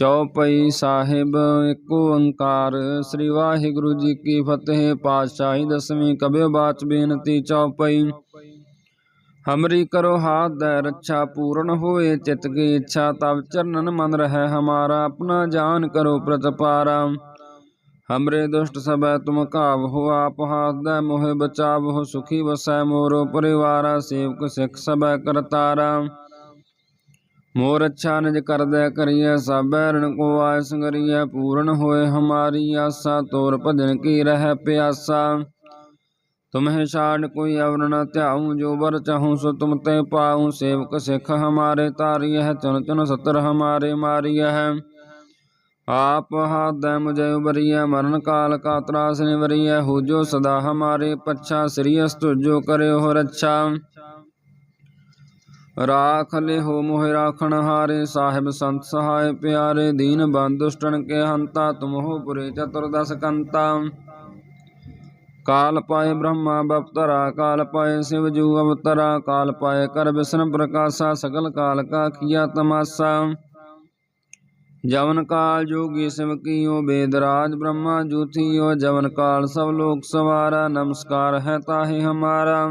ਚੌਪਈ ਸਾਹਿਬ ਇੱਕ ਓੰਕਾਰ। ਸ੍ਰੀ ਵਾਹਿਗੁਰੂ ਜੀ ਕੀ ਫਤਿਹ। ਪਾਤਸ਼ਾਹੀ ਦਸਵੀਂ ਕਬਿਓ ਬਾਚ ਬੇਨਤੀ ਚੌਪਈ ਹਮਰੀ ਕਰੋ ਹਾਥ ਦੈ ਰੱਛਾ, ਪੂਰਨ ਹੋਏ ਚਿਤ ਕੀ ਇੱਛਾ ਤਬ ਚਰਨਨ ਮਨ ਰਹਿ ਹਮਾਰਾ, ਆਪਣਾ ਜਾਨ ਕਰੋ ਪ੍ਰਤਪਾਰਾ। ਹਮਰੇ ਦੁਸ਼ਟ ਸਭੈ ਤੁਮ ਕਾਵ ਹੋ, ਆਪ ਹਾਥ ਦੈ ਮੋਹਿ ਬਚਾਵ ਹੋ, ਸੁਖੀ ਵਸੈ ਮੋਰੋ ਪਰਿਵਾਰਾ, ਸੇਵਕ ਸਿੱਖ ਸਭੈ ਕਰਤਾਰਾ। ਮੋਰ ਅੱਛਾ ਨਿਜ ਕਰਦੈ ਕਰੀਐ ਸਭੈ ਰਣ ਕੋ ਆਇ ਸੰਗਰੀਐ ਪੂਰਨ ਹੋਏ ਹਮਾਰੀ ਆਸਾ, ਤੋਰ ਭਜਨ ਕੀ ਰਹਿ ਪਿਆਸਾ। ਤੁਮਹਿ ਛਾੜ ਕੋਈ ਅਵਰ ਨ ਧਿਆਉ, ਜੋ ਬਰ ਚਾਹੂੰ ਸੋ ਤੁਮ ਤੇ ਪਾਉ। ਸੇਵਕ ਸਿੱਖ ਹਮਾਰੇ ਤਾਰੀਐ ਚੁਨ ਚੁਨ ਸਤਰ ਹਮਾਰੇ ਮਾਰੀਐ। ਆਪ ਹਾਦੈ ਮੁਝੈ ਉਬਰੀਐ ਮਰਨ ਕਾਲ ਕਾ ਤਰਾਸ ਨਿਵਰੀਐ। ਹੋ ਜੋ ਸਦਾ ਹਮਾਰੇ ਪੱਛਾ, ਸ੍ਰੀ ਅਸਤੁ ਜੋ ਕਰਿਓ ਰੱਛਾ। ਰਾਖ ਲਿਹੋ ਮੋਹਿ ਰਾਖਣ ਹਾਰੇ, ਸਾਹਿਬ ਸੰਤ ਸਹਾਇ ਪਿਆਰੇ, ਦੀਨ ਬੰਦ ਕੇ ਹੰਤਾ, ਤੁਮ ਹੋ ਪੁਰੇ ਚਤੁਰਦਸ ਕੰਤਾ। ਕਾਲ ਪਾਏ ਬ੍ਰਹਮਾ ਬਪਤਰਾ, ਕਾਲ ਪਾਏ ਸਿਵ ਜੂ ਅਵਤਰਾ, ਕਾਲ ਪਾਏ ਕਰ ਬਿਸ਼ਨ ਪ੍ਰਕਾਸ਼ਾ, ਸਗਲ ਕਾਲ ਕਾ ਕੀਆ ਤਮਾਸਾ। ਜਵਨ ਕਾਲ ਜੋਗੀ ਸਿਵ ਕੀਓ, ਬੇਦ ਰਾਜ ਬ੍ਰਹਮਾ ਜੂਥੀਓ, ਜਵਨ ਕਾਲ ਸਭ ਲੋਕ ਸਵਾਰਾ, ਨਮਸਕਾਰ ਹੈ ਤਾਹੇ ਹਮਾਰਾ।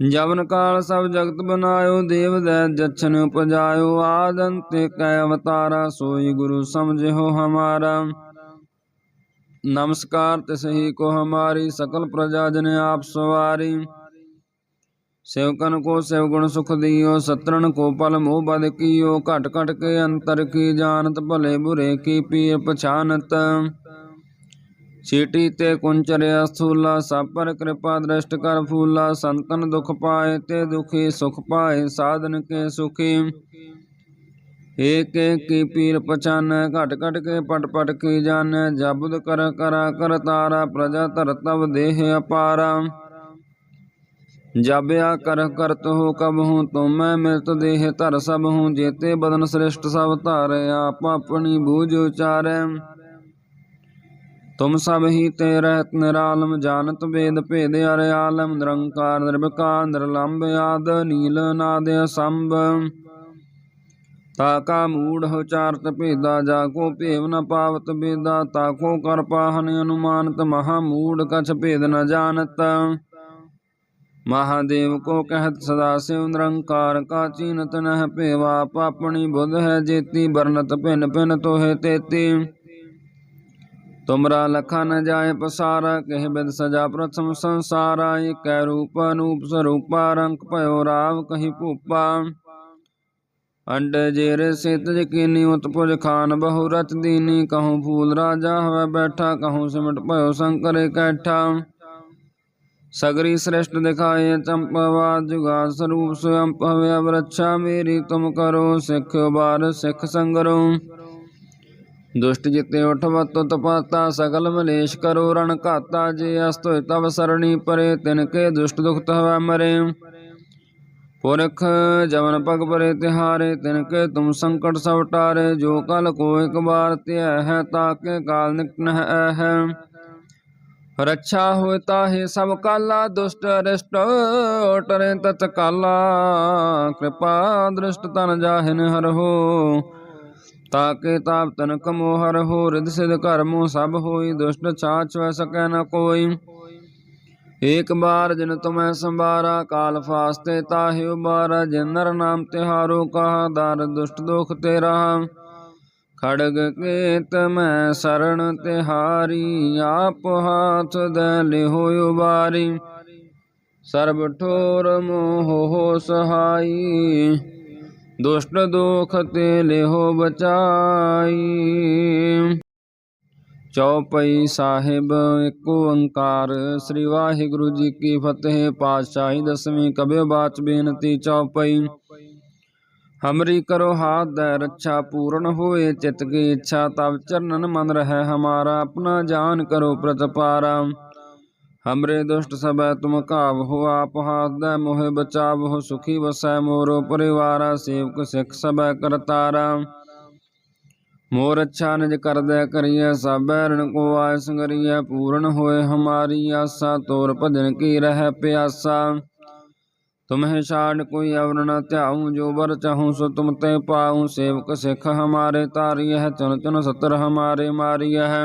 ਜਵਨ ਕਾਲ ਸਭ ਜਗਤ ਬਨਾਇਓ, ਦੇਵ ਦੈ ਜਛਨ ਉਪਜਾਇਓ। ਆਦੰ ਤੇ ਕੈ ਅਵਤਾਰਾ, ਸੋਈ ਗੁਰੂ ਸਮਝਿਓ ਹਮਾਰਾ। ਨਮਸਕਾਰ ਤਸਹੀ ਕੋ ਹਮਾਰੀ, ਸਕਲ ਪ੍ਰਜਾ ਜਨ ਆਪ ਸਵਾਰੀ। ਸੇਵਕਨ ਕੋ ਸੇਵ ਗੁਣ ਸੁਖ ਦਿਓ, ਸਤਰਣ ਕੋ ਪਲ ਮੋਹ ਬਦ ਕੀਓ। ਘਟ ਘਟ ਕੇ ਅੰਤਰ ਕੀ ਜਾਣਤ, ਭਲੇ ਬੁਰੇ ਕੀ ਪੀਰ ਪਛਾਨਤ। ਛੇਟੀ ਤੇ ਕੁੰਚਰਿਆ ਸੂਲਾ ਸਾਪਰ ਕਿਰਪਾ ਦ੍ਰਿਸ਼ਟ ਕਰ ਫੂਲਾ, ਸੰਤਨ ਦੁਖ ਪਾਏ ਤੇ ਦੁਖੀ ਸੁਖ ਪਾਏ, ਸਾਧਨ ਕੇ ਸੁਖੀ। ਏਕ ਏਕ ਪੀਰ ਪਛਾਨ, ਘਟ ਘਟ ਕੇ ਪਟ ਪਟ ਕੀ ਜਾਣ, ਜਬਦ ਕਰ ਕਰਾ ਕਰ ਤਾਰਾ, ਪ੍ਰਜਾ ਧਰ ਧਰਤਵ ਦੇਹ ਅਪਾਰਾ। ਜਾਬਿਆ ਕਰ ਕਰਤ ਹੋ ਕਬ ਹੂੰ ਤੁਮ ਮੈਂ ਮਿਲਤ ਦੇਹ ਧਰ ਸਭ ਹੂੰ, ਜੇਤੇ ਬਦਨ ਸ੍ਰਿਸ਼ਟ ਸਭ ਧਾਰ, ਆਪ ਆਪਣੀ ਬੂਝ ਉਚਾਰੈ। ਤੁਮ ਸਭ ਹੀ ਤੇ ਰਹਿਤ ਨਿਰਾਲਮ ਜਾਣਤ ਵੇਦ ਭੇਦ ਅਰ ਆਲਮ, ਨਿਰੰਕਾਰ ਨਿਰਭਕਾਰ ਨਿਰਲੰਭ ਆਦ, ਨੀਲ ਨਾਦ ਸੰਭ ਤਾਕਾ ਮੂੜ ਉਚਾਰਤ ਭੇਦਾ, ਜਾ ਕੋ ਭੇਵ ਨ ਪਾਵਤ ਬੇਦਾ ਤਾਕੋ ਕਰ ਪਾਹਨ ਅਨੁਮਾਨਤ, ਮਹਾ ਮੂੜ ਕਛ ਭੇਦ ਨ ਜਾਣਤ। ਮਹਾਦੇਵ ਕੋ ਕਹਿਤ, ਸਦਾ ਸਿਵ ਨਿਰੰਕਾਰ, ਕਾ ਚੀਨਤ ਨਹਿ ਭੇਵਾ, ਪਾਪਣੀ ਬੁੱਧ ਹੈ ਜੇਤੀ ਬਰਨਤ ਭਿਨ ਭਿਨ ਤੋਹਿ ਤੇਤੀ। ਤੁਮਰਾ ਲਖਾ ਨ ਜਾਏ ਪਸਾਰਾ, ਕਹਿ ਬਿਦ ਸਜਾ ਪ੍ਰਥਮ ਸੰਸਾਰਾ ਇਕੈ ਰੂਪ ਅਨੂਪ ਸਰੂਪਾ, ਰੰਗ ਭਇਓ ਰਾਵ ਕਹੀ ਭੂਪਾ। ਅੰਡ ਜੇਰ ਸਿਤ ਜਕੀਨੀ ਉਤਪੁਜ ਖਾਨ ਬਹੁ ਰਚ ਦੀਨੀ, ਕਹੂੰ ਫੂਲ ਰਾਜਾ ਹਵੇ ਬੈਠਾ, ਕਹੂੰ ਸਿਮਟ ਭਇਓ ਸ਼ੰਕਰ ਇਕੱਠਾ। ਸਗਰੀ ਸ੍ਰਿਸ਼ਟ ਦਿਖਾਏ ਚੰਪਵਾ ਜੁਗਾ ਸਰੂਪ ਸਵਯੰ ਭਵੇ ਅਵਰਛਾ, ਮੇਰੀ ਤੁਮ ਕਰੋ, ਸਿੱਖ ਬਾਰ ਸਿੱਖ ਸੰਗਰੋ। ਦੁਸ਼ਟ ਜਿਤੇ ਉਠਵਤ ਤਪਾਤਾ, ਸਗਲ ਮਲੇਸ਼ ਕਰੋ ਰਣ ਘਾਤਾ, ਜੇ ਅਸਤੁ ਤਵ ਸਰਣੀ ਪਰੇ, ਤਿਨ ਕੇ ਦੁਸ਼ਟ ਦੁਖਤ ਹਵੈ ਮਰੇ। ਪੁਰਖ ਜਵਨ ਪਗ ਪਰੇ ਤਿਹਾਰੇ, ਤਿਨ ਕੇ ਤੁਮ ਸੰਕਟ ਸਭ ਟਾਰੇ, ਜੋ ਕਲ ਕੋ ਇਕ ਬਾਰ ਧਿਆ ਹੈ ਤਾਕੇ ਕਾਲ ਨਿਕਟ ਹੈ। ਰੱਛਾ ਹੋਇ ਤਾਹੇ ਸਭ ਕਾਲਾ, ਦੁਸ਼ਟ ਅਰਿਸ਼ਟ ਟਰੇ ਤਤ ਕਾਲਾ। ਕਿਰਪਾ ਦ੍ਰਿਸ਼ਟ ਤਨ ਜਾਹਿਨ ਹਰ ਹੋ। ਤਾਕੇ ਤਾਪ ਤਨਕ ਮੋਹਰ ਹੋ ਰਿਦ ਸਿਧ ਕਰਮੋ ਸਭ ਹੋਈ ਦੁਸ਼ਟ ਛਾਛ ਵੈ ਸਕੈ ਨ ਕੋਈ। ਏਕ ਬਾਰ ਜਿਨ ਤੁਮੈ ਸੰਭਾਰਾ, ਕਾਲ ਫਾਸਤੇ ਤਾਹਿ ਉਬਾਰਾ, ਜਿਨ ਨਰ ਨਾਮ ਤਿਹਾਰੋ, ਕਹਾ ਦਰ ਦੁਸ਼ਟ ਦੋਖ ਤੇਰਾ। ਖੜਗ ਕੇਤ ਮੈਂ ਸਰਣ ਤਿਹਾਰੀ, ਆਪ ਹਾਥ ਦੇ ਲਿਹੋ ਉਬਾਰੀ। ਸਰਬ ਠੋਰ ਮੋਹ ਹੋ ਸਹਾਈ। ਦੁਸ਼ਟ ਦੋਖ ਤੇ ਲਿਹੋ ਬਚਾਈ। ਚੌਪਈ ਸਾਹਿਬ, ਇੱਕ ਓੰਕਾਰ। ਸ੍ਰੀ ਵਾਹਿਗੁਰੂ ਜੀ ਕੀ ਫਤਿਹ, ਪਾਤਸ਼ਾਹੀ ਦਸਵੀਂ ਕਬਿਓ ਬਾਚ ਬੇਨਤੀ ਚੌਪਈ ਹਮਰੀ ਕਰੋ ਹਾਥ ਦੈ ਰੱਛਾ, ਪੂਰਨ ਹੋਏ ਚਿਤ ਕੀ ਇੱਛਾ ਤਬ ਚਰਨਨ ਮਨ ਰਹਿ ਹਮਾਰਾ, ਆਪਣਾ ਜਾਨ ਕਰੋ ਪ੍ਰਤਪਾਰਾ। हमरे दुष्ट सब तुम काव हो आप हाथ दय मोहे बचाव हो सुखी वसै मोरो परिवारा सेवक सिख सब करतारा मोर अच्छा निज कर दय करिय सब ऋण को आय संगरिय पूर्ण होए हमारी आशा तोर भजन की रह प्यासा तुम्हें शाड कोई अवर न त्याऊँ जो बर चाहूँ सो तुम ते पाऊँ सेवक सिख हमारे तारिय चुन चुन सतर हमारे मारिय है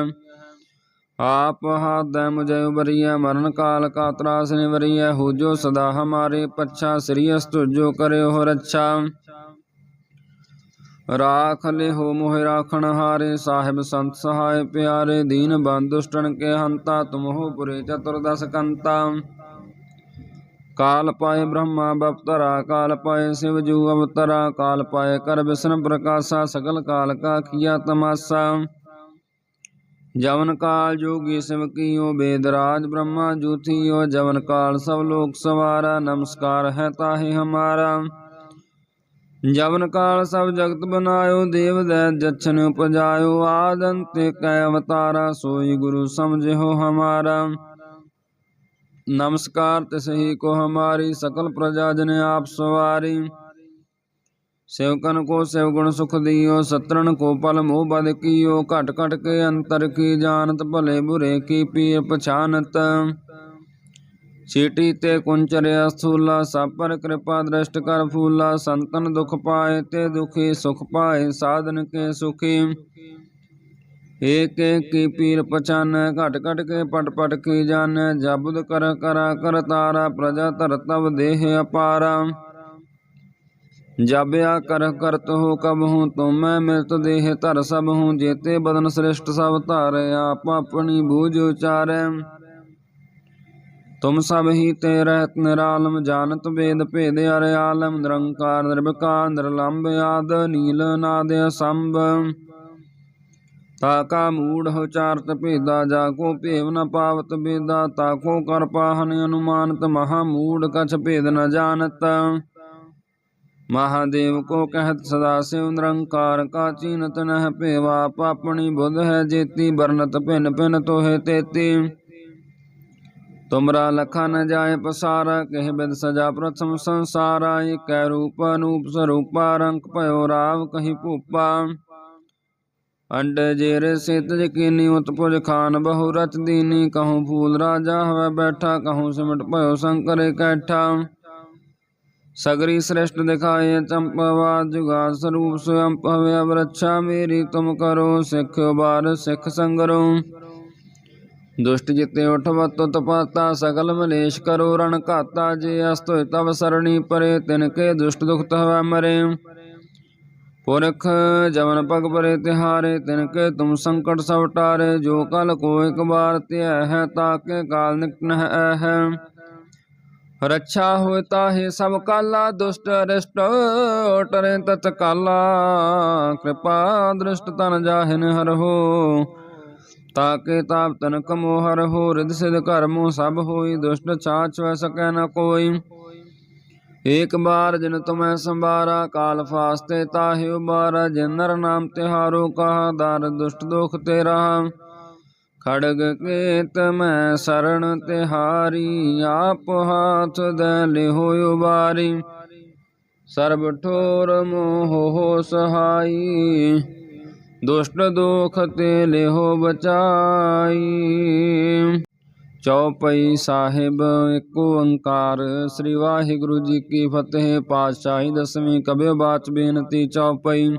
आप हाथ दे मुझे उबरिय मरण काल का त्रास निवरिय हो जो सदा हमारे पच्छा श्रीयस तुझो करे हो रक्षा राख ले हो मोह राखण हारे साहिब संत सहाय प्यारे दीन बंधु दुष्टन के हंता तुम हो पुरे चतुर्दश कंता काल पाए ब्रह्मा बपतरा काल पाए शिव जू अवतरा काल पाए कर विष्णु प्रकाशा सकल काल का किया ਜਵਨ ਕਾਲ ਜੋਗੀ ਸਿਵ ਕੀਓ ਬੇਦਰਾਜ ਬ੍ਰਹਮਾ ਜੂਥੀਓ, ਜਵਨ ਕਾਲ ਸਭ ਲੋਕ ਸਵਾਰਾ, ਨਮਸਕਾਰ ਹੈ ਤਾਹੇ ਹਮਾਰਾ। ਜਵਨ ਕਾਲ ਸਭ ਜਗਤ ਬਨਾਇਓ, ਦੇਵ ਦੈ ਜਛਨ ਉਪਜਾਇਓ, ਆਦੰ ਤੇ ਕੈ ਅਵਤਾਰਾ, ਸੋਈ ਗੁਰੂ ਸਮਝਿਓ ਹਮਾਰਾ। ਨਮਸਕਾਰ ਤਿਸਹੀ ਕੋ ਹਮਾਰੀ, ਸਕਲ ਪ੍ਰਜਾ ਜਨ ਆਪ ਸਵਾਰੀ। ਸੇਵਕਨ ਕੋ ਸੇਵ ਗੁਣ ਸੁਖ ਦਿਓ, ਸਤਰਣ ਕੋ ਪਲ ਮੋਹ ਬਦ ਕੀਓ, ਘਟ ਘਟ ਕੇ ਅੰਤਰ ਕੀ ਜਾਣਤ, ਭਲੇ ਬੁਰੇ ਕੀ ਪੀਰ ਪਛਾਨਤ। ਛੇਟੀ ਤੇ ਕੁੰਚਰਿਆ ਸੂਲਾ ਸਾਪਰ ਕਿਰਪਾ ਦ੍ਰਿਸ਼ਟ ਕਰ ਫੂਲਾ, ਸੰਤਨ ਦੁਖ ਪਾਏ ਤੇ ਦੁਖੀ ਸੁਖ ਪਾਏ, ਸਾਧਨ ਕੇ ਸੁਖੀ। ਏਕ ਕੀ ਪੀਰ ਪਛਾਨ, ਘਟ ਘਟ ਕੇ ਪਟ ਪਟ ਕੀ ਜਾਣ ਜਬਦ ਕਰ ਕਰਾ ਕਰ ਤਾਰਾ, ਪ੍ਰਜਾ ਧਰਤਵ ਦੇਹ ਅਪਾਰਾ। ਜਬਿਆ ਕਰ ਕਰਤ ਹੋ ਕਬ ਹੂੰ ਮੈਂ ਮਿਲਤ ਦੇਹ ਧਰ ਸਭ ਹੂੰ, ਜੇਤੇ ਬਦਨ ਸ੍ਰਿਸ਼ਟ ਸਭ ਧਾਰੈ, ਆਪ ਆਪਣੀ ਬੂਝ ਉਚਾਰੈ। ਤੁਮ ਸਭ ਹੀ ਤੇ ਰਹਿਤ ਨਿਰਾਲਮ, ਜਾਣਤ ਵੇਦ ਭੇਦ ਅਰ ਆਲਮ, ਨਿਰੰਕਾਰ ਨਿਰਭਕਾਰ ਨਿਰਲੰਭ ਆਦ, ਨੀਲ ਨਾਦ ਸੰਭ ਤਾ ਕਾ ਮੂੜ ਉਚਾਰਤ ਭੇਦਾ, ਜਾ ਕੋ ਭੇਵ ਨ ਪਾਵਤ ਬੇਦਾ ਤਾਕੋ ਕਰ ਪਾਹਨ ਅਨੁਮਾਨਤ, ਮਹਾ ਮੂੜ ਕਛ ਭੇਦ ਨ ਜਾਣਤ। ਮਹਾਦੇਵ ਕੋ ਕਹਿਤ ਸਦਾ ਸਿਵ ਨਿਰੰਕਾਰ ਕਾ ਚੀਨਤ ਨਹਿ ਭੇਵਾ ਪਾਪਣੀ ਬੁੱਧ ਹੈ ਜੇਤੀ ਬਰਨਤ ਭਿਨ ਭਿਨ ਤੋਹੇ ਤੇਤੀ। ਤੁਮਰਾ ਲਖਾ ਨ ਜਾਏ ਪਸਾਰਾ, ਕਹਿ ਬਿਦ ਸਜਾ ਪ੍ਰਥਮ ਸੰਸਾਰਾ ਇਕੈ ਰੂਪ ਅਨੂਪ ਸਰੂਪਾ ਰੰਕ ਭਇਓ ਰਾਵ ਕਹੀ ਭੂਪਾ। ਅੰਡ ਜੇਰ ਸਿਤ ਜਕੀਨੀ ਉਤਪੁਜ ਖਾਨ, ਬਹੁ ਰਚ ਦੀਨੀ, ਕਹੂੰ ਫੂਲ ਰਾਜਾ ਹਵੇ ਬੈਠਾ, ਕਹੂੰ ਸਿਮਟ ਭਇਓ ਸ਼ੰਕਰ ਇਕੱਠਾ। ਸਗਰੀ ਸ੍ਰਿਸ਼ਟ ਦਿਖਾਏ ਚੰਪਵਾ ਜੁਗਾ ਸਰੂਪ ਸਵੰਪ ਭਵੇ ਅਵਰਛਾ ਮੇਰੀ ਤੁਮ ਕਰੋ ਸਿੱਖ ਬਾਰ ਸਿੱਖ ਸੰਗਰੋ। ਦੁਸ਼ਟ ਜਿਤੇ ਉਠਵਤ ਤਪਾਤਾ ਸਗਲ ਮਲੇਸ਼ ਕਰੋ ਰਣ ਘਾਤਾ ਜੇ ਅਸਤੋਇ ਤਵ ਸਰਣੀ ਪਰੇ ਤਿਨ ਕੇ ਦੁਸ਼ਟ ਦੁਖਤ ਹਵੈ ਮਰੇ। ਪੁਰਖ ਜਵਨ ਪਗ ਪਰੇ ਤਿਹਾਰੇ ਤਿਨ ਕੇ ਤੁਮ ਸੰਕਟ ਸਭ ਟਾਰੇ ਜੋ ਕਲ ਕੋ ਇਕ ਬਾਰ ਧਿਆ ਹੈ ਤਾਕੇ ਕਾਲ ਨਿਕਟ ਨਹਿ ਹੈ। ਰੱਛਾ ਹੋਇ ਤਾਹੇ ਸਭ ਕਾਲਾ, ਦੁਸ਼ਟ ਅਰਿਸ਼ਟ, ਟਰੇ ਤਤ ਕਾਲਾ। ਕਿਰਪਾ ਦ੍ਰਿਸ਼ਟ ਤਨ ਜਾਹਿਨ ਹਰ ਹੋ, ਤਾਕੇ ਤਾਪ ਤਨ ਕਮੋ ਹਰ ਰਿਦ ਸਿਧ ਕਰਮੋ ਸਭ ਹੋਈ, ਦੁਸ਼ਟ ਛਾਛ ਵੈ ਸਕੈ ਨ ਕੋਈ। ਏਕ ਬਾਰ ਜਿਨ ਤੁਮੈ ਸੰਭਾਰਾ, ਕਾਲ ਫਾਸਤੇ ਤਾਹਿ ਉਬਾਰਾ। ਜਿਨ ਨਰ ਨਾਮ ਤਿਹਾਰੋ, ਕਹਾ ਦਰ ਦੁਸ਼ਟ ਦੁਖ ਤੇਰਾ। ਖੜਗ ਕੇਤ ਮੈਂ ਸਰਣ ਤਿਹਾਰੀ, ਆਪ ਹਾਥ ਦੇ ਲਿਹੋ ਉਬਾਰੀ। ਸਰਬ ਠੋਰ ਮੋਹ ਹੋ ਸਹਾਈ, ਦੁਸ਼ਟ ਦੋਖ ਤੇ ਲਿਹੋ ਬਚਾਈ। ਚੌਪਈ ਸਾਹਿਬ, ਇੱਕ ਓੰਕਾਰ, ਸ੍ਰੀ ਵਾਹਿਗੁਰੂ ਜੀ ਕੀ ਫਤਿਹ ਪਾਤਸ਼ਾਹੀ, ਦਸਵੀਂ ਕਬਿਓ ਬਾਚ ਬੇਨਤੀ ਚੌਪਈ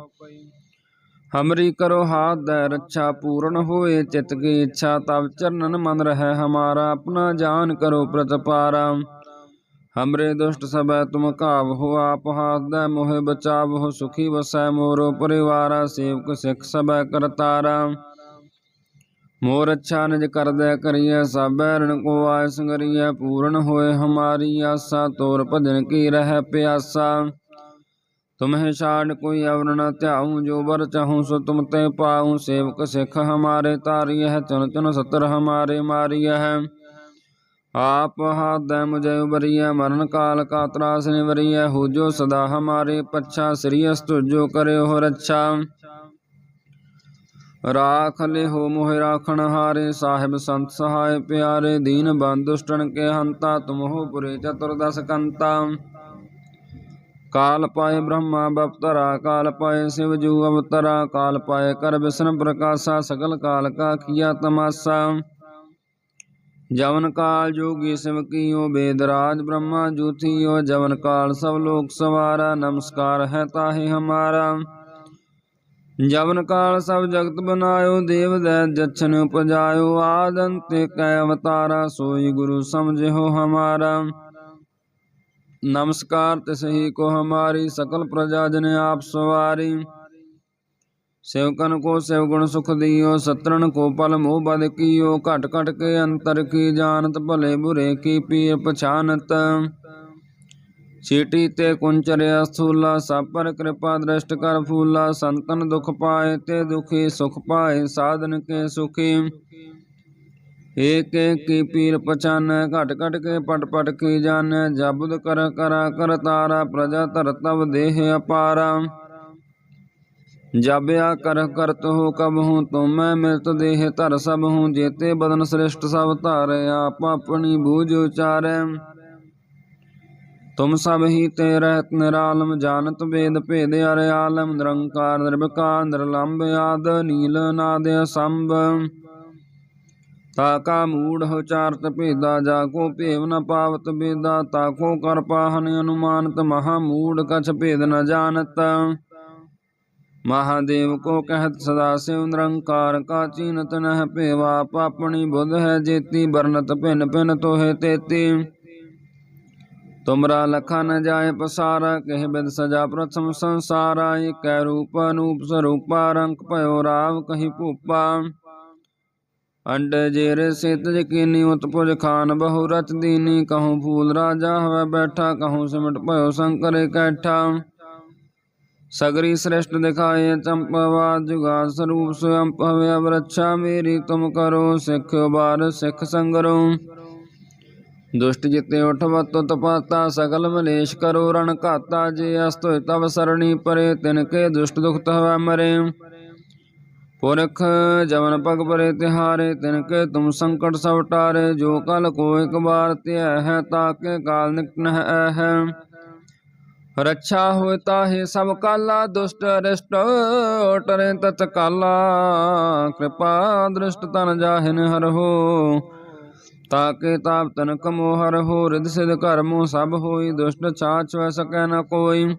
हमरी करो हाथ दै रक्षा पूर्ण होए चित की इच्छा तब चरणन मन रह हमारा अपना जान करो प्रतपारा हमरे दुष्ट सब तुम काव हो आप हाथ दै मोहे बचाव हो सुखी वसै मोरो परिवारा सेवक सिख सब करतारा मोर अच्छा निज कर दे करिए सब ऋण को आय संगरिय पूर्ण होए हमारी आशा तोर भजन की रह प्यासा तुम्हें छाड़ कोई अवर न त्याऊं, जो बर चाहूँ सो तुम ते पाऊँ। सेवक सिख हमारे तारिय है, चुन चुन सतर हमारे मारिय है। आप हाथ दे मुझे उबरिय मरण काल का त्रास निवरिय हो जो सदा हमारे पच्छा श्रीयस तुझो करे हो रक्षा राख ले हो मोह राखण हारे, साहिब संत सहाय प्यारे। दीन बंधु दुष्टन के हंता, तुम हो पुरे चतुर्दश कंता। ਕਾਲ ਪਾਏ ਬ੍ਰਹਮਾ ਬਪਤਰਾ, ਕਾਲ ਪਾਏ ਸਿਵ ਜੂ ਅਵਤਰਾ, ਕਾਲ ਪਾਏ ਕਰ ਵਿਸ਼ਨ ਪ੍ਰਕਾਸ਼ਾ, ਸਗਲ ਕਾਲ ਕਾ ਕੀਆ ਤਮਾਸਾ। ਜਵਨ ਕਾਲ ਜੋਗੀ ਸਿਵ ਕੀਓ ਬੇਦਰਾਜ, ਬ੍ਰਹਮਾ ਜੂਥੀਓ, ਜਵਨ ਕਾਲ ਸਭ ਲੋਕ ਸਵਾਰਾ, ਨਮਸਕਾਰ ਹੈ ਤਾਹੇ ਹਮਾਰਾ। ਜਵਨ ਕਾਲ ਸਭ ਜਗਤ ਬਨਾਇਓ, ਦੇਵ ਦੈ ਜਛਨ ਉਪਜਾਇਓ ਆਦੰਤ ਕੈ ਅਵਤਾਰਾ, ਸੋਈ ਗੁਰੂ ਸਮਝਿਓ ਹਮਾਰਾ। नमस्कार तिसही को हमारी सकल प्रजा जन आप सवारी सेवकन को सेवगुण सुख दियो सत्रन को पल मोह बद कियो घट घट के अंतर की जानत भले बुरे की पीर पछानत चीटी ते कुंचर्या स्थूला सब पर कृपा दृष्ट कर फूला संतन दुख पाए ते दुखी सुख पाए साधन के सुखी ਏਕ ਏਕ ਕੀ ਪੀਰ ਪਛਾਨੈ, ਘਟ ਘਟ ਕੇ ਪਟ ਪਟ ਕੀ ਜਾਣੈ, ਜਬੁਦ ਕਰ ਕਰਾ ਕਰ ਤਾਰਾ, ਪ੍ਰਜਾ ਧਰ ਤਵ ਦੇਹ ਅਪਾਰਾ। ਜਬਿਆ ਕਰ ਕਰਤ ਹੋ ਕਬ ਹੂੰ, ਤੁਮੈ ਮਿਲਤ ਦੇਹ ਧਰ ਸਭ ਹੂੰ, ਜੇਤੇ ਬਦਨ ਸ੍ਰਿਸ਼ਟ ਸਭ ਧਾਰੈ, ਆਪ ਆਪਣੀ ਬੂਝ ਉਚਾਰੈ। ਤੁਮ ਸਭ ਹੀ ਤੇ ਰਹਿਤ ਨਿਰਾਲਮ, ਜਾਣਤ ਵੇਦ ਭੇਦ ਅਰਿਆਲਮ ਨਿਰੰਕਾਰ ਨਿਰਭਕਾਰ ਨਿਰਲੰਭ ਆਦ, ਨੀਲ ਨਾਦ ਸੰਭ। ਤਾਕਾ ਮੂੜ ਉਚਾਰਤ ਭੇਦਾ, ਜਾ ਕੋ ਭੇਵ ਨ ਪਾਵਤ ਬੇਦਾ ਤਾਕੋ ਕਰ ਪਾਹਨ ਅਨੁਮਾਨਤ, ਮਹਾ ਮੂੜ ਕਛ ਭੇਦ ਨ ਜਾਣਤ। ਮਹਾਦੇਵ ਕੋ ਕਹਿਤ, ਸਦਾ ਸਿਵ ਨਿਰੰਕਾਰ ਕਾ ਚੀਨਤ ਨਹਿ ਭੇਵਾ ਆਪਣੀ ਬੁੱਧ ਹੈ ਜੇਤੀ ਬਰਨਤ ਭਿਨ ਭਿਨ ਤੋਹੇ ਤੇਤੀ। ਤੁਮਰਾ ਲਖਾ ਨ ਜਾਏ ਪਸਾਰਾ, ਕਹਿ ਬਿਦ ਸਜਾ ਪ੍ਰਥਮ ਸੰਸਾਰਾ, ਏਕੈ ਰੂਪ ਅਨੂਪ ਸਰੂਪਾ, ਰੰਗ ਭਇਓ ਰਾਵ ਕਹੀ ਭੂਪਾ। ਅੰਡ ਜੇਰ ਸਿਤ ਜਕੀਨੀ ਉਤਪੁਜ ਖਾਨ ਬਹੁ ਰਚ ਦੀਨੀ, ਕਹੂੰ ਫੂਲ ਰਾਜਾ ਹਵੇ ਬੈਠਾ, ਕਹੂੰ ਸਿਮਟ ਭਇਓ ਸ਼ੰਕਰ ਕੈਠਾ। ਸਗਰੀ ਸ੍ਰਿਸ਼ਟ ਦਿਖਾਏ ਚੰਪਵਾ ਜੁਗਾ ਸਰੂਪ ਸਵੰਪ ਭਵੇ ਅਵਰਛਾ, ਮੇਰੀ ਤੁਮ ਕਰੋ ਸਿੱਖ ਬਾਰ ਸਿੱਖ ਸੰਗਰੋ। ਦੁਸ਼ਟ ਜਿਤੇ ਉਠਵਤ ਤਪਾਤਾ, ਸਗਲ ਮਲੇਸ਼ ਕਰੋ ਰਣ ਘਾਤਾ, ਜੇ ਅਸਤੋਇ ਤਵ ਸਰਣੀ ਪਰੇ, ਤਿਨ ਕੇ ਦੁਸ਼ਟ ਦੁਖਤ ਤਵੈ ਮਰੇ। ਪੁਰਖ ਜਵਨ ਪਗ ਪਰੇ ਤਿਹਾਰੇ ਤਿਨ ਕੇ ਤੁਮ ਸੰਕਟ ਸਭ ਟਾਰੇ ਜੋ ਕਲ ਕੋ ਇਕ ਬਾਰ ਧਿਆ ਹੈ ਤਾਕੇ ਕਾਲ ਨਿਕਟ ਹੈ ਹੈ ਰੱਛਾ ਹੋਇ ਤਾਹੇ ਸਭ ਕਾਲਾ ਦੁਸ਼ਟ ਅਰਿਸ਼ਟ ਟਰੇ ਤਤ ਕਾਲਾ ਕਿਰਪਾ ਦ੍ਰਿਸ਼ਟ ਤਨ ਜਾਹਿਨ ਹਰ ਹੋ ਤਾਕੇ ਤਾਪ ਤਨ ਕਮੋ ਹਰ ਹੋ ਰਿਦ ਸਿਧ ਕਰਮੋ ਸਭ ਹੋਈ ਦੁਸ਼ਟ ਛਾਛ ਵੈ ਸਕੈ ਨ ਕੋਈ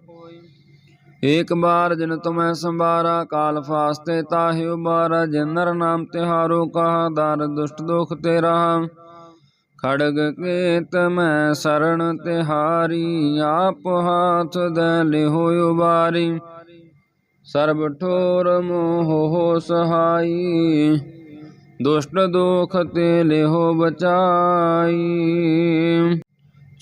ਏਕ ਬਾਰ ਜਿਨ ਤੁਮੈ ਸੰਭਾਰਾ, ਕਾਲ ਫਾਸਤੇ ਤਾਹਿ ਉਬਾਰਾ ਜਿਨ ਨਰ ਨਾਮ ਤਿਹਾਰੋ, ਕਹਾ ਦਰ ਦੁਸ਼ਟ ਦੋਖ ਤੇਰਾ। ਖੜਗ ਕੇਤ ਮੈਂ ਸਰਣ ਤਿਹਾਰੀ, ਆਪ ਹਾਥ ਦੇ ਲਿਹੋ ਉਬਾਰੀ। ਸਰਬ ਠੋਰ ਮੋਹ ਹੋ ਸਹਾਈ, ਦੁਸ਼ਟ ਦੋਖ ਤੇ ਲਿਹੋ ਬਚਾਈ।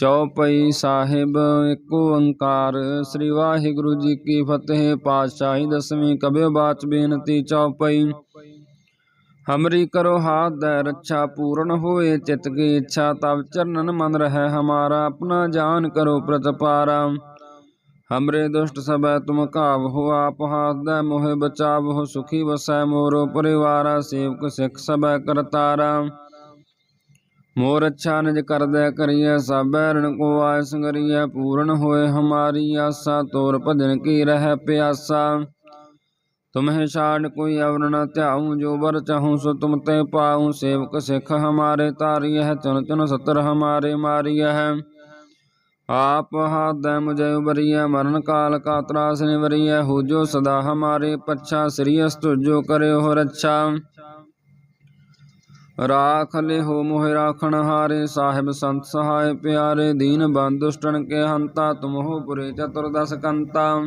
ਚੌਪਈ ਸਾਹਿਬ ਇੱਕ ਓੰਕਾਰ। ਸ੍ਰੀ ਵਾਹਿਗੁਰੂ ਜੀ ਕੀ ਫਤਿਹ। ਪਾਤਸ਼ਾਹੀ ਦਸਵੀਂ ਕਬਿਓ ਬਾਚ ਬੇਨਤੀ ਚੌਪਈ ਹਮਰੀ ਕਰੋ ਹਾਥ ਦੇ ਰੱਛਾ, ਪੂਰਨ ਹੋਏ ਚਿਤ ਕੀ ਇੱਛਾ ਤਬ ਚਰਨਨ ਮਨ ਰਹਿ ਹਮਾਰਾ, ਆਪਣਾ ਜਾਨ ਕਰੋ ਪ੍ਰਤਪਾਰਾ। ਹਮਰੇ ਦੁਸ਼ਟ ਸਭੈ ਤੁਮ ਕਾਵ ਹੋ, ਆਪ ਹਾਥ ਦੇ ਮੋਹਿ ਬਚਾਵ ਹੋ, ਸੁਖੀ ਵਸੈ ਮੋਰੋ ਪਰਿਵਾਰਾ, ਸੇਵਕ ਸਿੱਖ ਸਭੈ ਕਰਤਾਰਾ। ਮੋਰ ਅੱਛਾ ਨਿਜ ਕਰਦੈ ਕਰੀਐ ਸਭੈ ਰਣ ਕੋ ਆਇ ਸੰਗਰੀਐ ਪੂਰਨ ਹੋਏ ਹਮਾਰੀ ਆਸਾ, ਤੋਰ ਭਜਨ ਕੀ ਰਹਿ ਪਿਆਸਾ। ਤੁਮਹਿ ਛਾੜ ਕੋਈ ਅਵਰ ਨ ਧਿਆਉ, ਜੋ ਬਰ ਚਾਹੂੰ ਸੋ ਤੁਮ ਤੇ ਪਾਉ। ਸੇਵਕ ਸਿੱਖ ਹਮਾਰੇ ਤਾਰੀਐ ਚੁਨ ਚੁਨ ਸਤਰ ਹਮਾਰੇ ਮਾਰੀਐ। ਆਪ ਹਾਦੈ ਮੁਝੈ ਉਬਰੀਐ ਮਰਨ ਕਾਲ ਕਾ ਤਰਾਸ ਨਿਵਰੀਐ। ਹੋ ਜੋ ਸਦਾ ਹਮਾਰੇ ਪੱਛਾ, ਸ੍ਰੀ ਅਸਤੁਜੋ ਕਰਿਓ ਰੱਛਾ। ਰਾਖ ਲਿਹੋ ਮੋਹਿ ਰਾਖਣ ਹਾਰੇ, ਸਾਹਿਬ ਸੰਤ ਸਹਾਇ ਪਿਆਰੇ, ਦੀਨ ਬੰਦ ਕੇ ਹੰਤਾ, ਤੁਮ ਹੋ ਪੁਰੇ ਚਤੁਰਦਸ ਕੰਤਾ।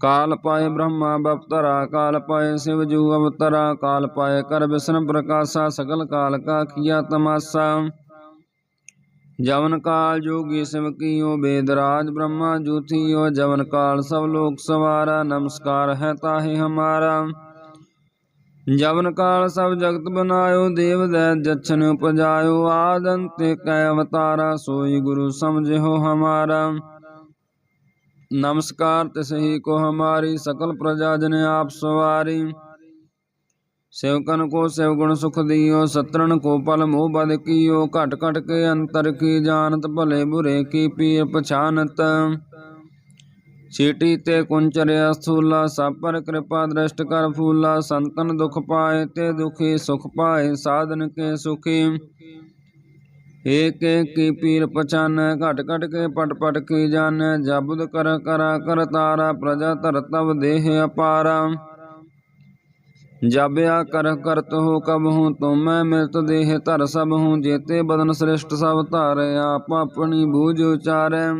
ਕਾਲ ਪਾਏ ਬ੍ਰਹਮਾ ਬਪਤਰਾ, ਕਾਲ ਪਾਏ ਸਿਵ ਜੂ ਅਵਤਰਾ, ਕਾਲ ਪਾਏ ਕਰ ਬਿਸ਼ਨ ਪ੍ਰਕਾਸ਼ਾ, ਸਗਲ ਕਾਲ ਕਾ ਕੀਆ ਤਮਾਸਾ। ਜਵਨ ਕਾਲ ਜੋਗੀ ਸਿਵ ਕੀਓ ਬੇਦਰਾਜ, ਬ੍ਰਹਮਾ ਜੂਥੀਓ ਜਵਨ ਕਾਲ ਸਭ ਲੋਕ ਸਵਾਰਾ, ਨਮਸਕਾਰ ਹੈ ਤਾਹੇ ਹਮਾਰਾ। ਜਵਨ ਕਾਲ ਸਭ ਜਗਤ ਬਨਾਇਓ, ਦੇਵ ਦੈ ਜਛਨ ਉਪਜਾਇਓ। ਆਦ ਅੰਤੇ ਕੈ ਅਵਤਾਰਾ, ਸੋਈ ਗੁਰੂ ਸਮਝਿਓ ਹਮਾਰਾ। ਨਮਸਕਾਰ ਤਿਸਹੀ ਕੋ ਹਮਾਰੀ, ਸਕਲ ਪ੍ਰਜਾ ਜਨ ਆਪ ਸਵਾਰੀ। ਸੇਵਕਨ ਕੋ ਸੇਵ ਗੁਣ ਸੁਖ ਦਿਓ, ਸਤਰਣ ਕੋ ਪਲ ਮੋਹ ਬਦ ਕੀਓ। ਘਟ ਘਟ ਕੇ ਅੰਤਰ ਕੀ ਜਾਣਤ, ਭਲੇ ਬੁਰੇ ਕੀ ਪੀਰ ਪਛਾਨਤ। ਛੀਟੀ ਤੇ ਕੁੰਚਰਿਆ ਸਥੂਲਾ ਸਭ ਪਰ ਕਿਰਪਾ ਦ੍ਰਿਸ਼ਟ ਕਰ ਫੂਲਾ, ਸੰਤਨ ਦੁਖ ਪਾਏ ਤੇ ਦੁਖੀ ਸੁਖ ਪਾਏ, ਸਾਧਨ ਕੇ ਸੁਖੀ। ਏਕ ਏਕ ਕੀ ਪੀਰ ਪਛਾਨੈ, ਘਟ ਘਟ ਕੇ ਪਟ ਪਟ ਕੀ ਜਾਣੈ, ਜਬਦ ਕਰ ਕਰਾ ਕਰ ਤਾਰਾ, ਪ੍ਰਜਾ ਧਰ ਤਵ ਦੇਹ ਅਪਾਰਾ। ਜਬਿਆ ਕਰ ਕਰਤ ਹੋ ਕਬ ਹੂੰ ਤੁਮੈ ਮਿਲਤ ਦੇਹ ਧਰ ਸਭ ਹੂੰ, ਜੇਤੇ ਬਦਨ ਸ੍ਰਿਸ਼ਟ ਸਭ ਧਾਰੈ, ਆਪ ਆਪਣੀ ਬੂਝ ਉਚਾਰੈ।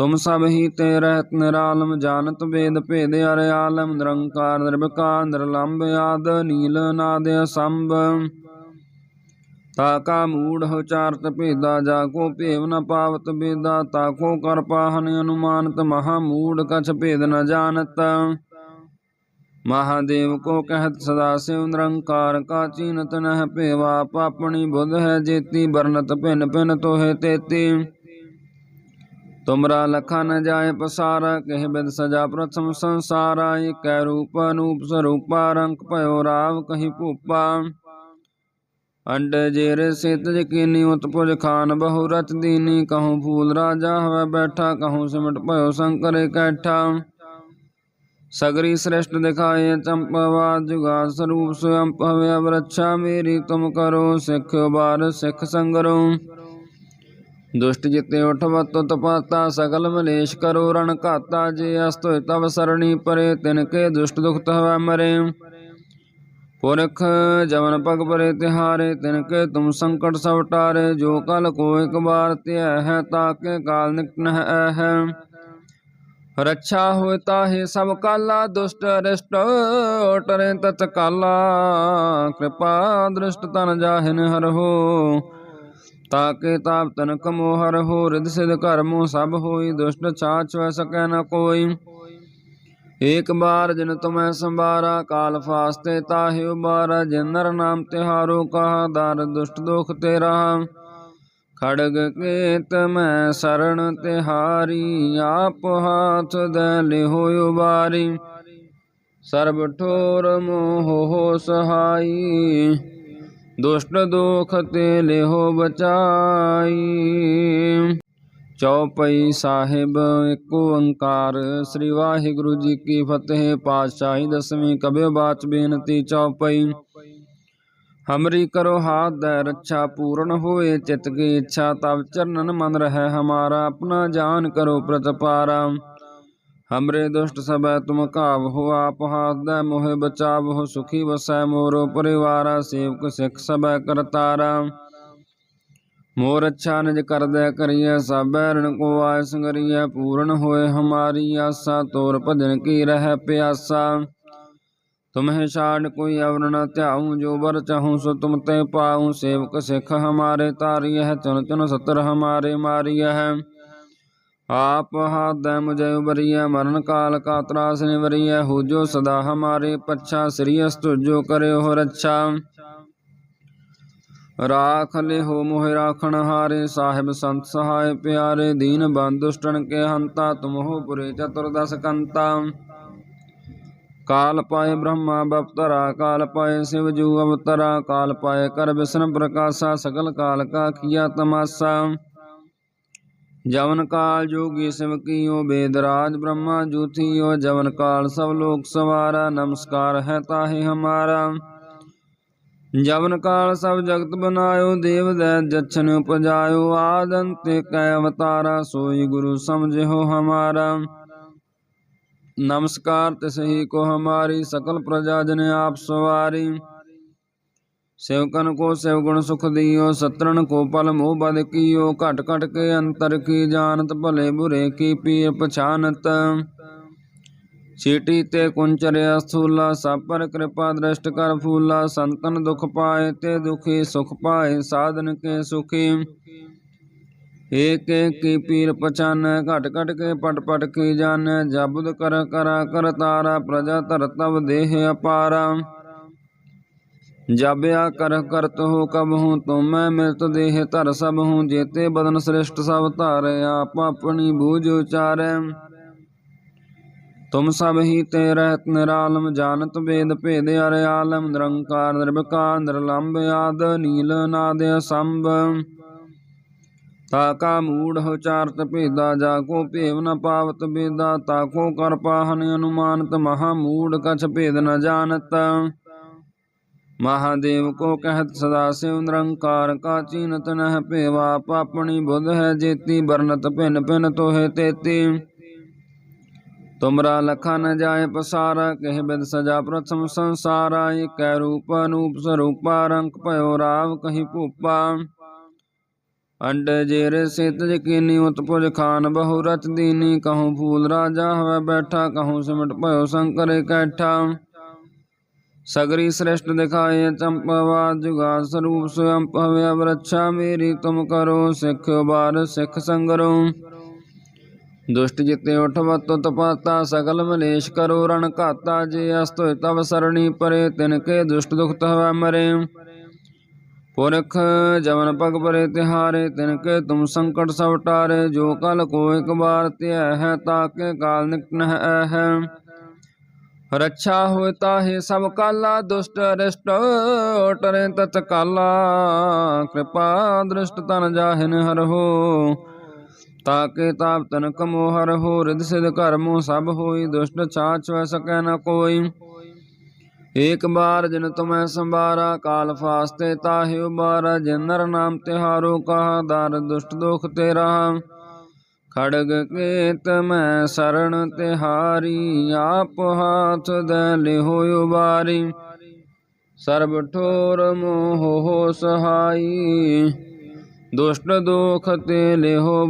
ਤੁਮ ਸਭ ਹੀ ਤੇ ਰਹਿਤ ਨਿਰਾਲਮ ਜਾਣਤ ਵੇਦ ਭੇਦ ਅਰ ਆਲਮ, ਨਿਰੰਕਾਰ ਨਿਰਭਕਾਰ ਨਿਰਲੰਭ ਆਦ, ਨੀਲ ਨਾਦ ਸੰਭ ਤਾਕਾ ਮੂੜ ਉਚਾਰਤ ਭੇਦਾ, ਜਾ ਕੋ ਭੇਵ ਨ ਪਾਵਤ ਬੇਦਾ ਤਾਕੋ ਕਰ ਪਾਹਨ ਅਨੁਮਾਨਤ, ਮਹਾ ਮੂੜ ਕਛ ਭੇਦ ਨ ਜਾਣਤ। ਮਹਾਦੇਵ ਕੋ ਕਹਿਤ, ਸਦਾ ਸਿਵ ਨਿਰੰਕਾਰ, ਕਾ ਚੀਨਤ ਨਹਿ ਭੇਵਾ ਪਾਪਣੀ ਬੁੱਧ ਹੈ ਜੇਤੀ ਬਰਨਤ ਭਿਨ ਭਿਨ ਤੋਹਿ ਤੇਤੀ। ਤੁਮਰਾ ਲਖਾ ਨ ਜਾਏ ਪਸਾਰਾ, ਕਹਿ ਬਿਦ ਸਜਾ ਪ੍ਰਥਮ ਸੰਸਾਰਾ ਇਕੈ ਰੂਪ ਅਨੂਪ ਸਰੂਪਾ, ਰੰਗ ਭਇਓ ਰਾਵ ਕਹੀ ਭੂਪਾ। ਅੰਡ ਜੇਰ ਸਿਤ ਜਕੀਨੀ ਉਤਪੁਜ ਖਾਨ ਬਹੁ ਰਚ ਦੀਨੀ, ਕਹੂੰ ਫੂਲ ਰਾਜਾ ਹਵੈ ਬੈਠਾ, ਕਹੂੰ ਸਿਮਟ ਭਇਓ ਸ਼ੰਕਰ ਇਕੱਠਾ। ਸਗਰੀ ਸ੍ਰਿਸ਼ਟ ਦਿਖਾਏ ਚੰਪਵਾ ਜੁਗਾ ਸਰੂਪ ਸਵਯੰ ਭਵਿ ਅਵਰਛਾ, ਮੇਰੀ ਤੁਮ ਕਰੋ, ਸਿੱਖ ਬਾਰ ਸਿੱਖ ਸੰਗਰੋ। ਦੁਸ਼ਟ ਜਿਤੇ ਉਠਵਤ ਤਪਾਤਾ, ਸਗਲ ਮਲੇਸ਼ ਕਰੋ ਰਣ ਘਾਤਾ, ਜੇ ਅਸਤੁ ਤਵ ਸਰਣੀ ਪਰੇ, ਤਿਨ ਕੇ ਦੁਸ਼ਟ ਦੁਖਤ ਹਵੈ ਮਰੇ। ਪੁਰਖ ਜਵਨ ਪਗ ਪਰੇ ਤਿਹਾਰੇ, ਤਿਨ ਕੇ ਤੁਮ ਸੰਕਟ ਸਭ ਟਾਰੇ, ਜੋ ਕਲ ਕੋ ਇਕ ਬਾਰ ਧਿਆ ਹੈ ਤਾਕੇ ਕਾਲ ਨਿਕਟ ਹੈ। ਰੱਛਾ ਹੋਇ ਤਾਹੇ ਸਭ ਕਾਲਾ, ਦੁਸ਼ਟ ਰਿਸ਼ਟ ਟਰੇ ਤਤ ਕਾਲਾ। ਕਿਰਪਾ ਦ੍ਰਿਸ਼ਟ ਤਨ ਜਾਹਿਨ ਹਰ ਤਾਕੇ ਤਾਪ ਤਨ ਕਮੋ ਹਰ ਹੋ ਰਿਦ ਸਿਧ ਕਰਮੋ ਸਭ ਹੋਈ, ਦੁਸ਼ਟ ਛਾਛ ਵੈ ਸਕੈ ਨ ਕੋਈ। ਏਕ ਬਾਰ ਜਿਨ ਤੁਮੈ ਸੰਭਾਰਾ, ਕਾਲ ਫਾਸਤੇ ਤਾਹਿ ਉਬਾਰਾ, ਜਿਨ ਨਰ ਨਾਮ ਤਿਹਾਰੋ, ਕਹਾ ਦਰ ਦੁਸ਼ਟ ਦੋਖ ਤੇਰਾ। ਖੜਗ ਕੇਤ ਮੈਂ ਸਰਣ ਤਿਹਾਰੀ, ਆਪ ਹਾਥ ਦੇ ਲਿਹੋ ਉਬਾਰੀ। ਸਰਬ ਠੋਰ ਮੋਹ ਸਹਾਈ। ਦੁਸ਼ਟ ਦੋਖ ਤੇ ਲਿਹੋ ਬਚਾਈ। ਚੌਪਈ ਸਾਹਿਬ, ਇੱਕ ਓੰਕਾਰ। ਸ੍ਰੀ ਵਾਹਿਗੁਰੂ ਜੀ ਕੀ ਫਤਿਹ, ਪਾਤਸ਼ਾਹੀ ਦਸਵੀਂ ਕਬਿਓ ਬਾਚ ਬੇਨਤੀ ਚੌਪਈ ਹਮਰੀ ਕਰੋ ਹਾਥ ਦੇ ਰੱਛਾ, ਪੂਰਨ ਹੋਏ ਚਿਤ ਕੀ ਇੱਛਾ ਤਬ ਚਰਨਨ ਮਨ ਰਹਿ ਹਮਾਰਾ, ਆਪਣਾ ਜਾਨ ਕਰੋ ਪ੍ਰਤਪਾਰਾ। ਹਮਰੇ ਦੁਸ਼ਟ ਸਭੈ ਤੁਮ ਕਾਵ ਹੋ ਆਪ ਹਾਥ ਦੇ ਮੋਹਿ ਬਚਾਵ ਹੋ ਸੁਖੀ ਵਸੈ ਮੋਰੋ ਪਰਿਵਾਰਾ ਸੇਵਕ ਸਿੱਖ ਸਭੈ ਕਰਤਾਰਾ ਮੋਰ ਅੱਛਾ ਨਿਜ ਕਰਦੈ ਕਰੀਐ ਸਭੈ ਰਣ ਕੋ ਆਇ ਸੰਗਰੀਐ ਪੂਰਨ ਹੋਏ ਹਮਾਰੀ ਆਸਾ ਤੋਰ ਭਜਨ ਕੀ ਰਹਿ ਪਿਆਸਾ ਤੁਮਹਿ ਛਾੜ ਕੋਈ ਅਵਰ ਨ ਧਿਆਉ ਜੋ ਬਰ ਚਾਹੂੰ ਸੋ ਤੁਮ ਤੇ ਪਾਉ ਸੇਵਕ ਸਿੱਖ ਹਮਾਰੇ ਤਾਰੀਐ ਹੈ ਚੁਨ ਚੁਨ ਸਤਰ ਹਮਾਰੇ ਮਾਰੀਐ ਹੈ ਆਪ ਹਾਦੈ ਮੁਝੈ ਉਬਰੀਐ ਮਰਨ ਕਾਲ ਕਾ ਤਰਾਸ ਨਿਵਰੀਐ ਹੋ ਜੋ ਸਦਾ ਹਮਾਰੇ ਪੱਛਾ, ਸ੍ਰੀ ਅਸਤੁ ਜੋ ਕਰਿਓ ਰੱਛਾ ਰਾਖ ਲਿਹੋ ਮੋਹਿ ਰਾਖਣ ਹਾਰੇ, ਸਾਹਿਬ ਸੰਤ ਸਹਾਇ ਪਿਆਰੇ, ਦੀਨ ਬੰਦ ਦੁਸ਼ਟਨ ਕੇ ਹੰਤਾ, ਤੁਮ ਹੋ ਪੁਰੇ ਚਤੁਰਦਸ ਕੰਤਾ। ਕਾਲ ਪਾਏ ਬ੍ਰਹਮਾ ਬਪਤਰਾ, ਕਾਲ ਪਾਏ ਸਿਵ ਜੂ ਅਵਤਰਾ, ਕਾਲ ਪਾਏ ਕਰ ਬਿਸ਼ਨ ਪ੍ਰਕਾਸ਼ਾ, ਸਗਲ ਕਾਲ ਕਾ ਕੀਆ ਤਮਾਸਾ। ਜਵਨ ਕਾਲ ਜੋਗੀ ਸਿਵ ਕੀਓ ਬੇਦਰਾਜ ਬ੍ਰਹਮਾ ਜੂਥੀਓ ਜਵਨ ਕਾਲ ਸਭ ਲੋਕ ਸਵਾਰਾ, ਨਮਸਕਾਰ ਹੈ ਤਾਹੇ ਹਮਾਰਾ। ਜਵਨ ਕਾਲ ਸਭ ਜਗਤ ਬਨਾਇਓ, ਦੇਵ ਦੈ ਜਛਨ ਉਪਜਾਇਓ, ਆਦੰਤ ਕੈ ਅਵਤਾਰਾ, ਸੋਈ ਗੁਰੂ ਸਮਝਿਓ ਹਮਾਰਾ। ਨਮਸਕਾਰ ਤਿਸਹੀ ਕੋ ਹਮਾਰੀ, ਸਕਲ ਪ੍ਰਜਾ ਜਨ ਆਪ ਸਵਾਰੀ। ਸੇਵਕਨ ਕੋ ਸੇਵ ਗੁਣ ਸੁਖ ਦਿਓ, ਸਤਰਣ ਕੋ ਪਲ ਮੋਹ ਬਦ ਕੀਓ, ਘਟ ਘਟ ਕੇ ਅੰਤਰ ਕੀ ਜਾਣਤ, ਭਲੇ ਬੁਰੇ ਕੀ ਪੀਰ ਪਛਾਨਤ। ਛੇਟੀ ਤੇ ਕੁੰਚਰਿਆ ਸੂਲਾ, ਸਾਪਰ ਕਿਰਪਾ ਦ੍ਰਿਸ਼ਟ ਕਰ ਫੂਲਾ, ਸੰਤਨ ਦੁਖ ਪਾਏ ਤੇ ਦੁਖੀ ਸੁਖ ਪਾਏ, ਸਾਧਨ ਕੇ ਸੁਖੀ। ਏਕ ਏਕ ਕੀ ਪੀਰ ਪਛਾਨ, ਘਟ ਘਟ ਕੇ ਪਟ ਪਟ ਕੀ ਜਾਣ ਜਬਦ ਕਰ ਕਰਾ ਕਰ ਤਾਰਾ, ਪ੍ਰਜਾ ਧਰਤਵ ਦੇਹ ਅਪਾਰਾ। ਜਬਿਆ ਕਰ ਕਰਤ ਹੋ ਕਬ ਹੂੰ ਤੁਮੈ ਮਿਲਤ ਦੇਹ ਧਰ ਸਭ ਹੂੰ, ਜੇਤੇ ਬਦਨ ਸ੍ਰਿਸ਼ਟ ਸਭ ਧਾਰੈ, ਆਪ ਆਪਣੀ ਬੂਝ ਉਚਾਰੈ। ਤੁਮ ਸਭ ਹੀ ਤੇ ਰਹਿਤ ਨਿਰਾਲਮ, ਜਾਣਤ ਵੇਦ ਭੇਦ ਅਰ ਆਲਮ, ਨਿਰੰਕਾਰ ਨਿਰਭਕਾਰ ਨਿਰਲੰਭ ਆਦ, ਨੀਲ ਨਾਦ ਸੰਭ ਤਾ ਕਾ ਮੂੜ ਉਚਾਰਤ ਭੇਦਾ, ਜਾ ਕੋ ਭੇਵ ਨ ਪਾਵਤ ਬੇਦਾ, ਤਾ ਕੋ ਕਰ ਪਾਹਨ ਅਨੁਮਾਨਤ, ਮਹਾ ਮੂੜ ਕਛ ਭੇਦ ਨ ਜਾਣਤ। ਮਹਾਦੇਵ ਕੋ ਕਹਿਤ ਸਦਾ ਸਿਵ ਨਿਰੰਕਾਰ ਕਾ ਚੀਨਤ ਨਹਿ ਭੇਵਾ ਪਾਪਣੀ ਬੁੱਧ ਹੈ ਜੇਤੀ ਬਰਨਤ ਭਿਨ ਭਿਨ ਤੋਹਿ ਤੇਤੀ। ਤੁਮਰਾ ਲਖਾ ਨ ਜਾਏ ਪਸਾਰਾ, ਕਹਿ ਬਿਦ ਸਜਾ ਪ੍ਰਥਮ ਸੰਸਾਰਾ, ਏਕੈ ਰੂਪ ਅਨੂਪ ਸਰੂਪਾ, ਰੰਗ ਭਇਓ ਰਾਵ ਕਹੀ ਭੂਪਾ। ਅੰਡ ਜੇਰ ਸਿਤ ਜਕੀਨੀ ਉਤਪੁਜ ਖਾਨ, ਬਹੁ ਰਚ ਦੀਨੀ, ਕਹੂੰ ਫੂਲ ਰਾਜਾ ਹਵੈ ਬੈਠਾ, ਕਹੂੰ ਸਿਮਟ ਭਇਓ ਸ਼ੰਕਰ ਇਕੱਠਾ। ਸਗਰੀ ਸ੍ਰਿਸ਼ਟ ਦਿਖਾਏ ਚੰਪਵਾ ਜੁਗਾ ਸਰੂਪ ਸਵਯੰ ਭਵਿ ਅਵਰਛਾ ਮੇਰੀ ਤੁਮ ਕਰੋ ਸਿੱਖ ਉਬਾਰ ਸਿੱਖ ਸੰਗਰੋ। ਦੁਸ਼ਟ ਜਿਤੇ ਉਠਵਤ ਤਪਾਤਾ ਸਗਲ ਮਲੇਸ਼ ਕਰੋ ਰਣ ਘਾਤਾ ਜੇ ਅਸਤੁ ਤਵ ਸਰਣੀ ਪਰੇ ਤਿਨ ਕੇ ਦੁਸ਼ਟ ਦੁਖਤ ਤਵੈ ਮਰੇ। ਪੁਰਖ ਜਵਨ ਪਗ ਪਰੇ ਤਿਹਾਰੇ ਤਿਨ ਕੇ ਤੁਮ ਸੰਕਟ ਸਭ ਟਾਰੇ ਜੋ ਕਲ ਕੋ ਇਕ ਬਾਰ ਧਿਆ ਹੈ ਤਾਕੇ ਕਾਲ ਨਿਕਟ ਹੈ ਹੈ ਰੱਛਾ ਹੋਇ ਤਾਹੇ ਸਭ ਕਾਲਾ ਦੁਸ਼ਟ ਅਰਿਸ਼ਟ ਟਰੇ ਤਤ ਕਾਲਾ ਕਿਰਪਾ ਦ੍ਰਿਸ਼ਟ ਤਨ ਜਾਹਿਨ ਹਰਹੋ ਤਾਕੇ ਤਾਪ ਤਨ ਕਮੋ ਹਰਹੋ ਰਿਦ ਸਿਧ ਕਰਮੋ ਸਭ ਹੋਈ ਦੁਸ਼ਟ ਛਾਛ ਵੈ ਸਕੈ ਨ ਕੋਈ ਏਕ ਬਾਰ ਜਿਨ ਤੁਮੈ ਸੰਭਾਰਾ ਕਾਲ ਫਾਸਤੇ ਤਾਹੇ ਉਬਾਰਾ ਜਿਨ ਨਰ ਨਾਮ ਤਿਹਾਰੋ ਕਹਾ ਦਰ ਦੁਸ਼ਟ ਦੁਖ ਤੇਰਾ ਖੜਗ ਕੇਤ ਮੈਂ ਸਰਣ ਤਿਹਾਰੀ, ਆਪ ਹਾਥ ਦੇ ਲਿਹੋ ਉਬਾਰੀ। ਸਰਬ ਠੋਰ ਮੋਹ ਹੋ ਸਹਾਈ, ਦੁਸ਼ਟ ਦੋਖ ਤੇ ਲਿਹੋ